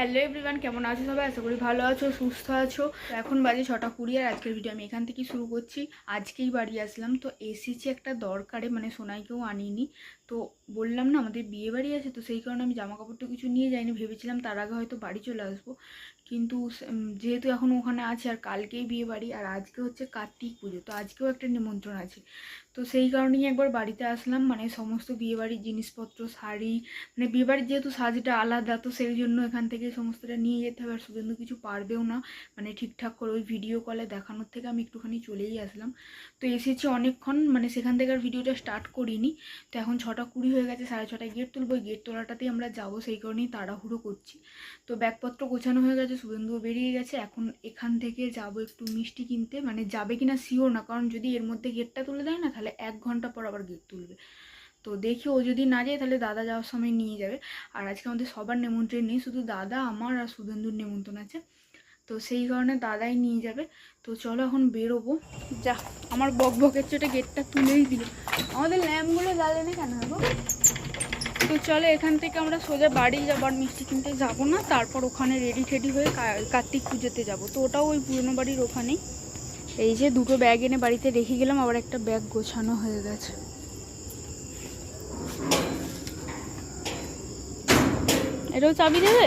Hello everyone কেমন আছো সবাই? আশা করি ভালো আছো, সুস্থ আছো। এখন বাজে ছটা কুড়ি আর আজকের ভিডিও আমি এখান থেকেই শুরু করছি। আজকেই বাড়ি আসলাম। তো এসেছি একটা দরকারে মানে সোনাইকেও আনিনি। তো বললাম না আমাদের বিয়ে বাড়ি আছে, তো সেই কারণে আমি জামা কাপড়টা কিছু নিয়ে যাইনি। ভেবেছিলাম তার আগে হয়তো বাড়ি চলে আসব। কিন্তু যেহেতু এখন ওখানে আছে আর কালকেই বিয়ে বাড়ি আর আজকে হচ্ছে কার্তিক পুজো, তো আজকেও একটা নিমন্ত্রণ আছে। তো সেই কারণেই একবার বাড়িতে আসলাম মানে সমস্ত বিয়েবাড়ির জিনিসপত্র, শাড়ি মানে বিয়ে বাড়ির যেহেতু সাজটা আলাদা, তো সেই জন্য এখান থেকে সমস্তটা নিয়ে যেতে হবে। আর শুভেন্দু কিছু পারবেও না মানে ঠিকঠাক করে ওই ভিডিও কলে দেখানোর থেকে আমি একটুখানি চলেই আসলাম। তো এসেছি অনেকক্ষণ মানে সেখান থেকে আর ভিডিওটা স্টার্ট করিনি। তো এখন ছটা কুড়ি গেছে, সাড়ে ছটায় গেট তুলবো ওই গেট তোলাটাতেই আমরা যাব, সেই কারণেই তাড়াহুড়ো করছি। তো ব্যাগপত্র গোছানো হয়ে গেছে শুভেন্দুও বেরিয়ে গেছে, এখন এখান থেকে যাব একটু মিষ্টি কিনতে মানে যাবে কিনা শিওর না, কারণ যদি এর মধ্যে গেটটা তুলে দেয় না, তাহলে এক ঘণ্টা পর আবার গেট তুলবে। তো দেখি ও যদি না যায়, তাহলে দাদা যাওয়ার সময় নিয়ে যাবে। আর আজকে আমাদের সবার নেমন্ত্রণ নেই, শুধু দাদা, আমার আর শুভেন্দুর নেমন্ত্রণ আছে। তো সেই কারণে দাদাই নিয়ে যাবে। তো চলো এখন বেরোবো। যা, আমার বক বকের চোটে গেটটা তুলেই দিল। আমাদের ল্যাম্পগুলো জ্বালে না কেন গো তো চলো এখান থেকে আমরা সোজা বাড়ি যাব আর মিষ্টি কিনতে যাব না, তারপর ওখানে রেডি টেডি হয়ে কার্তিক পুজোতে যাব। তো ওটাও ওই পুরনো বাড়ির ওখানেই। এই যে দুটো ব্যাগ এনে বাড়িতে রেখে গেলাম, আবার একটা ব্যাগ গোছানো হয়ে গেছে। এটাও চাবি দেবে?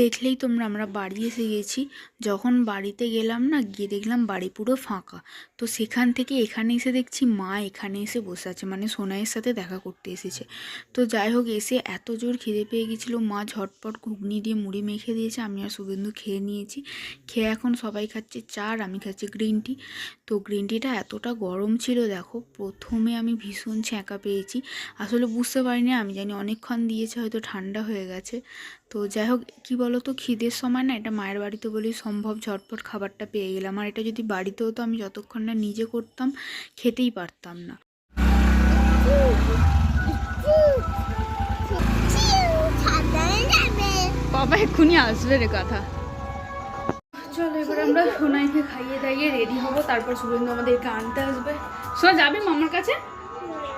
দেখলেই তোমরা আমরা বাড়ি এসে গেছি। যখন বাড়িতে গেলাম না, গিয়ে দেখলাম বাড়ি পুরো ফাঁকা। তো সেখান থেকে এখানে এসে দেখছি মা এখানে এসে বসে আছে মানে সোনাইয়ের সাথে দেখা করতে এসেছে। তো যাই হোক, এসে এত জোর খিদে পেয়ে গেছিল, মা ঝটপট ঘুগনি দিয়ে মুড়ি মেখে দিয়েছে, আমি আর শুভেন্দু খেয়ে নিয়েছি। খেয়ে এখন সবাই খাচ্ছে চা আর আমি খাচ্ছি গ্রিন টি তো গ্রিন টিটা এতটা গরম ছিল, দেখো, প্রথমে আমি ভীষণ ছ্যাঁকা পেয়েছি। আসলে বুঝতে পারিনি, আমি জানি অনেকক্ষণ দিয়েছে, হয়তো ঠান্ডা হয়ে গেছে। তো যাই হোক কী বলো তো খিদের সময় না এটা মায়ের বাড়িতে বলেই সম্ভব ঝটপট খাবারটা পেয়ে গেলাম। আর এটা যদি বাড়িতে হতো আমি যতক্ষণ না নিজে করতাম খেতেই পারতাম না। বাবা এক্ষুনি আসবে রে কথা। চলো এবার আমরা সোনাইকে খাইয়ে দাইয়ে রেডি হব। তারপর শুভেন্দু আমাদেরকে আনতে আসবে। সোনা যাবি মামার কাছে?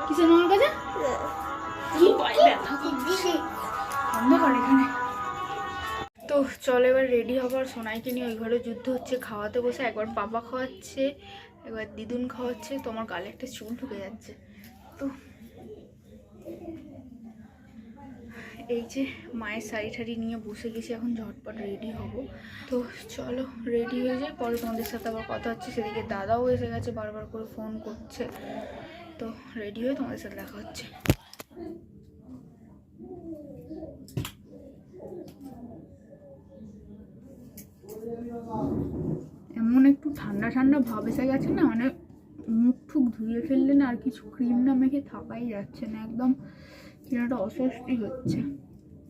কিসের মামার কাছে? কি পায়ে ব্যথা অন্ধকার এখানে। চলো এবার রেডি হবার সোনাইকে নিয়ে। ওই ঘরে যুদ্ধ হচ্ছে, খাওয়াতে বসে একবার বাবা খাওয়াচ্ছে, একবার দিদুন খাওয়াচ্ছে, তো আমার গালে একটা চুল ঢুকে যাচ্ছে। তো এই যে মায়ের শাড়ি ঠাড়ি নিয়ে বসে গেছি, এখন ঝটপট রেডি হব। তো চলো রেডি হয়ে যাই, পরে তোমাদের সাথে আবার কথা হচ্ছে। সেদিকে দাদাও এসে গেছে, বারবার করে ফোন করছে। তো রেডি হয়ে তোমাদের সাথে দেখা হচ্ছে। এমন একটু ঠান্ডা ঠান্ডা ভাব এসে গেছে না মানে মুখ ঠুক ধুয়ে ফেললে না আর কিছু ক্রিম না মেখে থাকাই যাচ্ছে না, একদম কিনা একটা অস্বস্তি হচ্ছে।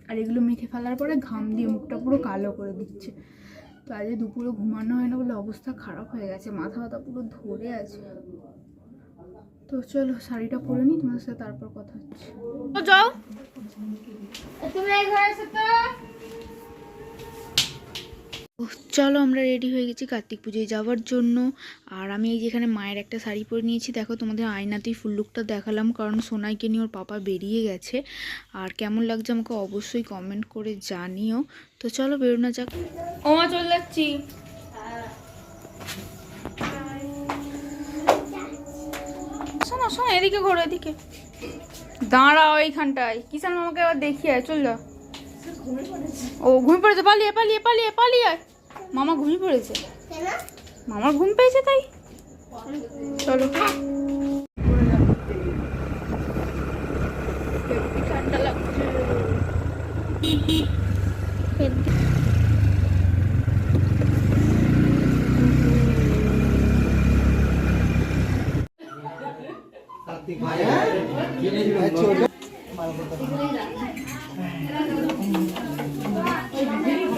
আর এগুলো মেখে ফেলার পরে ঘাম দিয়ে মুখটা পুরো কালো করে দিচ্ছে। তো আজকে দুপুরে ঘুমানো হয় না বলে অবস্থা খারাপ হয়ে গেছে, মাথা ব্যথা পুরো ধরে আছে। তো চলো শাড়িটা পরে নিই তোমার সাথে তারপর কথা হচ্ছে। যাও। তুমি এই ঘরে চলো আমরা রেডি হয়ে গেছি কার্তিক পুজোয় যাওয়ার জন্য। আর আমি এই যেখানে মায়ের একটা শাড়ি পরে নিয়েছি, দেখো তোমাদের আয়নাতেই ফুল লুকটা দেখালাম, কারণ সোনাইকে নিয়ে ওর পাপা বেরিয়ে গেছে। আর কেমন লাগছে আমাকে অবশ্যই কমেন্ট করে জানিও। তো চলো বেরোনো যাক। ও মা, চলে যাচ্ছি। শোনো শোনো, এদিকে ঘোরো, এদিকে। দাঁড়াও এইখানটায়। কিষান মামাকে আবার দেখিয়ে চল যাও ও, ঘুমিয়ে পড়েছে। পালিয়ে পালিয়ে পালিয়ে পালিয়ে আয়। মামা ঘুমিয়ে পড়েছে। মামার ঘুম পেয়েছে তাই। চলো। ঠান্ডা লাগছে।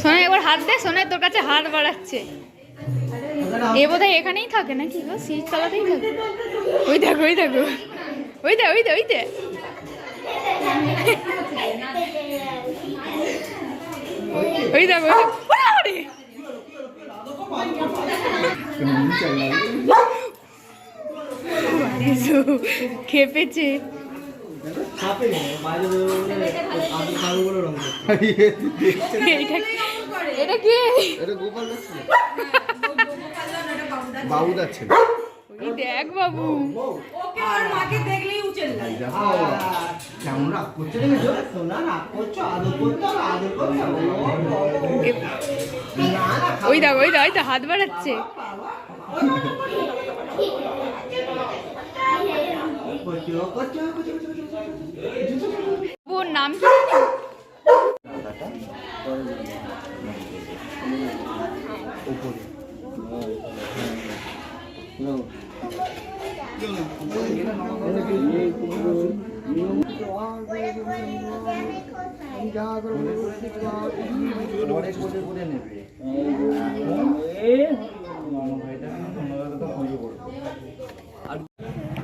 সোনা এবার হাত দে, সোনাই তোর কাছে হাত বাড়াচ্ছে। এ বোধহয় এখানেই থাকে নাকি গো? সিট তলাতেই থাকে? ওই দেখো ওই দেখো, ওই দে ওই দে ওই দে ওই দেখো ওই দেখো। ওরে, ওরে। বাড়িয়েছো, খেপেছে। এটা কি? এটা গোপাল যাচ্ছে বাবু যাচ্ছে ওই দেখ বাবু। কেমন রাগ করছে দেখেছ? সোনা রাগ করছ আদর করছ আর আদর করছ এ- ওই দেখ ওই দেখ ওই তো হাত বাড়াচ্ছে। নাম কি?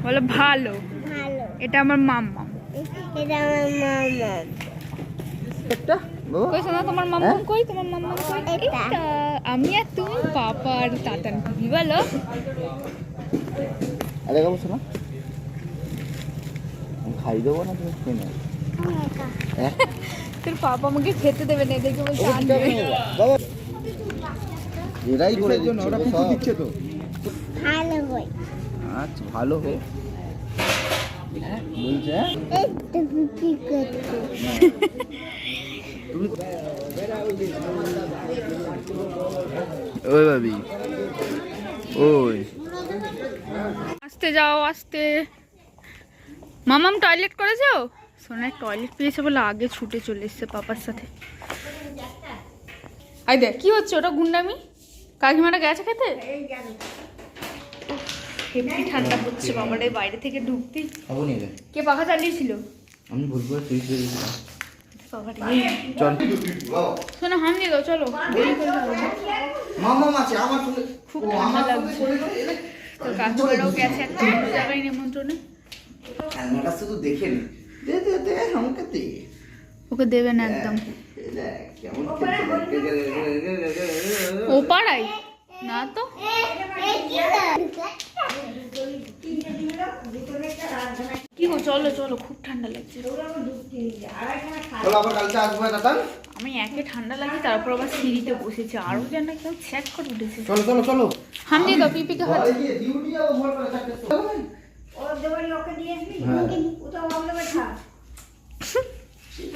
বলো ভালো। ভালো এটা আমার মাম্মা। এটা আমার মামা কই শোনা তোমার মাম্মা কই? তোমার মাম্মা কই? এটা। এটা আমি আর তুমি পাপা আর তাতান। বলো? আরে শোনা খাই দেবো না তুমি খেয়ে হ্যাঁ? তোর পাপা আমাকে খেতে দেবে না এদেরকে বলছে আনবে। এরাই করে দিচ্ছে ওরা পুকু দিচ্ছে তো। ভালো বই আচ্ছা ভালো হোক। বলছে হ্যাঁ? করছ? তুমি ওই ভাবি। ওই। আসতে যাও আসতে। মামাম টয়লেট করেছ সোনার টয়লেট পেয়েছে বলে আগে ছুটে চলে এসছে পাপার সাথে। আই দেখ কি হচ্ছে? ওটা গুন্ডামি? কাকিমাটা গেছে খেতে? ঠান্ডা পড়ছে বাবারে বাইরে থেকে রে কে পাখা চালিয়েছিল? আমি ভুল করে সুইচ দিয়ে দিয়েছিলাম। শোনো হাম দিয়ে দাও চলো। দেরি করে খুব ঠান্ডা লাগছে। তো গেছে একটা জায়গায় নিমন্ত্রণে। খেলনাটা শুধু দেখে নি। দে দে দে আমাকে দে। ওকে দেবে না একদম। ও পাড়াই না তো। কি গো চলো চলো খুব ঠান্ডা লাগছে। আমি একে ঠান্ডা লাগে তারপর আবার সিঁড়িতে বসেছি। আরও যেন কেউ ছ্যাক করে উঠেছে। চলো চলো চলো। হাম দিয়ে দাও পিপিকে হাত হ্যাঁ।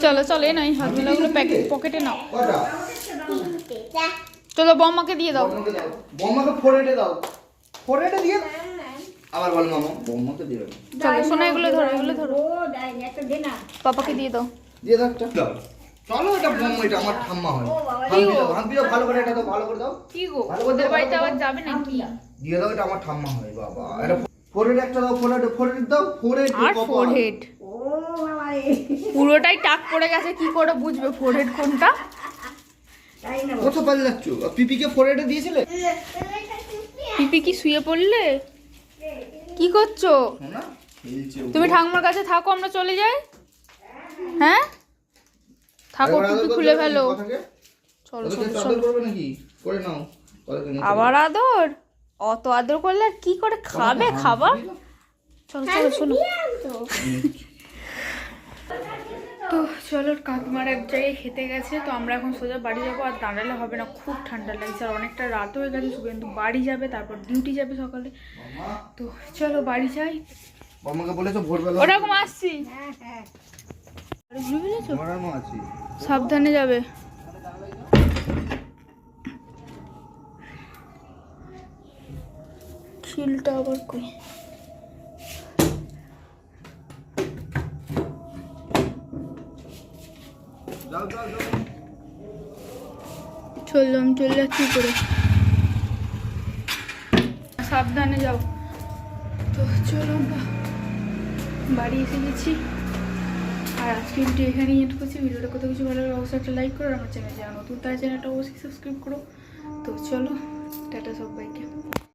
চলো চলো এ নয় হাত মেলাগুলো প্যাকেট পকেটে নাও। চলো বম্মাকে দিয়ে দাও। বম্মাকে ফোরেটে দাও। ফোরেটে দিয়ে আবার বল মামা বম্মাকে দিও। না। চলো সোনা এগুলো ধরো এগুলো ধরো। পাপাকে দিয়ে দাও। দিয়ে দাও একটা। দাও। চলো এটা বম্মা এটা আমার ঠাম্মা হয়। দাও দাও ভালো করে এটা দাও ভালো করে দাও। কি গো? ওদের বাড়িতে আবার যাবে নাকি? দিয়ে দাও এটা আমার ঠাম্মা হয় বাবা। এটা ফোরেট একটা দাও ফোরেট ফোরেট দাও ফোরেট আর ফোরহেড পুরোটাই টাক পড়ে গেছে কি করে বুঝবে ফোরহেড কোনটা? কত পাল্লে যাচ্ছ পিপিকে ফোরেটে দিয়েছিলে? পিপি কি শুয়ে পড়লে? কি করছ। তুমি ঠাকুমার কাছে থাকো আমরা চলে যাই। হ্যাঁ? থাকো করতে খুলে ফেলো। চলো চলো। আবার আদর? অত আদর করলে আর কি করে খাবে হ্যাঁ, খাবার? দিয়ে চলো চলো শোনো তো চলো কাকিমার এক জায়গায় খেতে গেছে তো আমরা এখন সোজা বাড়ি যাব আর দাঁড়ালে হবে না খুব ঠান্ডা লাগছে আর অনেকটা রাত হয়ে গেছে শুভেন্দু বাড়ি যাবে তারপর ডিউটি যাবে সকালে। তো চলো বাড়ি যাই। আমাকে বলেছ ভোরবেলা ওরকম আসছি। আছি। সাবধানে যাবে। খিলটা আবার কই? চললাম চলে যাচ্ছি করে? সাবধানে যাও। তো চলো আমরা বাড়ি এসে গেছি। আর আজকে ভিডিও এখানেই এন্ড করছি। ভিডিওটা কত কিছু ভালো লাগে অবশ্যই একটা লাইক করো আমার চ্যানেল যারা নতুন তার চ্যানেলটা অবশ্যই সাবস্ক্রাইব করো। তো চলো টাটা সবাইকে।